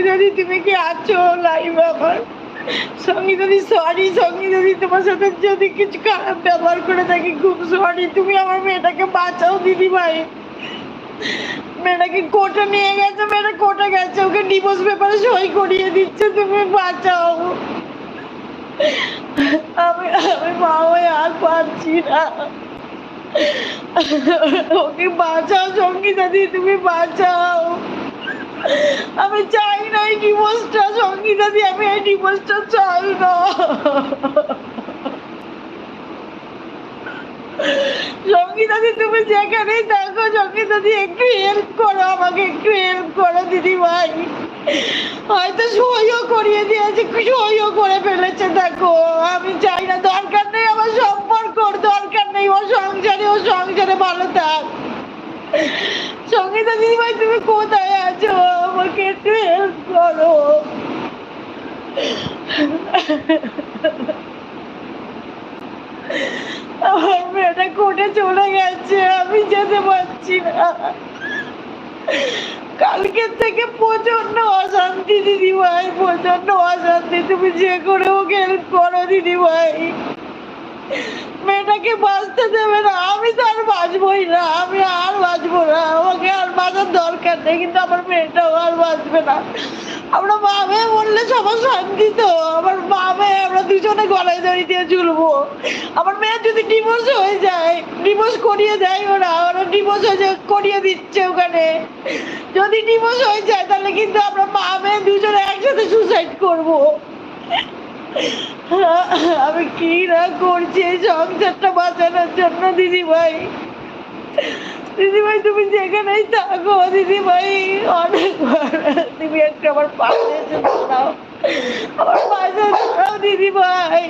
সঙ্গীতাদি তুমি কি আছো লাইভ সঙ্গীতাদি সরি সঙ্গীতাদি তোমার সাথে যদি কিছু খারাপ ব্যবহার করে থাকি, খুব সরি তুমি আমার মেয়েটাকে বাঁচাও দিদি ভাই। মেয়েটাকে নিয়ে গেছে, মেয়েটা গেছে, ওকে ডিভোর্স পেপারে সই করিয়ে দিচ্ছে, তুমি বাঁচাও। আমি আমি মা হয়ে আর পারছি না। ওকে বাঁচাও সঙ্গীতা দি তুমি বাঁচাও। আমি চাই না এই ডিভোর্সটা সঙ্গীতা দি আমি এই ডিভোর্সটা চাই না। সঙ্গীতা দি তুমি যেখানেই থাকো সঙ্গীতা দি একটু হেল্প করো, আমাকে একটু হেল্প করো দিদি ভাই হয়তো সইও করিয়ে দিয়েছে, সইও করে ফেলেছে, দেখো। আমি চাই না, দরকার নেই আমার সম্পর্ক, দরকার নেই ও সংসারে ও সংসারে ভালো থাক। সঙ্গীতা দিদি ভাই তুমি কোথায় আছো? আমাকে একটু করো আমার মেয়েটা কোর্টে চলে গেছে, আমি যেতে পারছি না। কালকের থেকে প্রচণ্ড অশান্তি দিদি ভাই প্রচণ্ড অশান্তি। তুমি যে করে ওকে হেল্প করো দিদি ভাই মেয়েটাকে বাঁচতে দেবে না, আমি তো আর বাঁচবই না, আমি আর বাঁচবো না। দরকার কিন্তু আমার মেয়েটাও আর বাঁচবে না। আমরা মা মেয়ে বললে সবার শান্তি তো। আমার মা মেয়ে আমরা দুজনে গলায় দড়ি দিয়ে ঝুলবো। আমার মেয়ের যদি ডিভোর্স হয়ে যায় ডিভোর্স করিয়ে দেয় ওরা ওরা ডিভোর্স হয়ে যায় করিয়ে দিচ্ছে ওখানে। যদি ডিভোর্স হয়ে যায়, তাহলে কিন্তু আমরা মা মেয়ে দুজনে একসাথে সুসাইড করব। আমি কি না করছি এই সংসারটা বাঁচানোর জন্য দিদি ভাই দিদি ভাই তুমি যেখানেই থাকো দিদি ভাই অনেক তুমি একটু আমার পাশে এসে দাঁড়াও আমার পাশে দাঁড়াও দিদি ভাই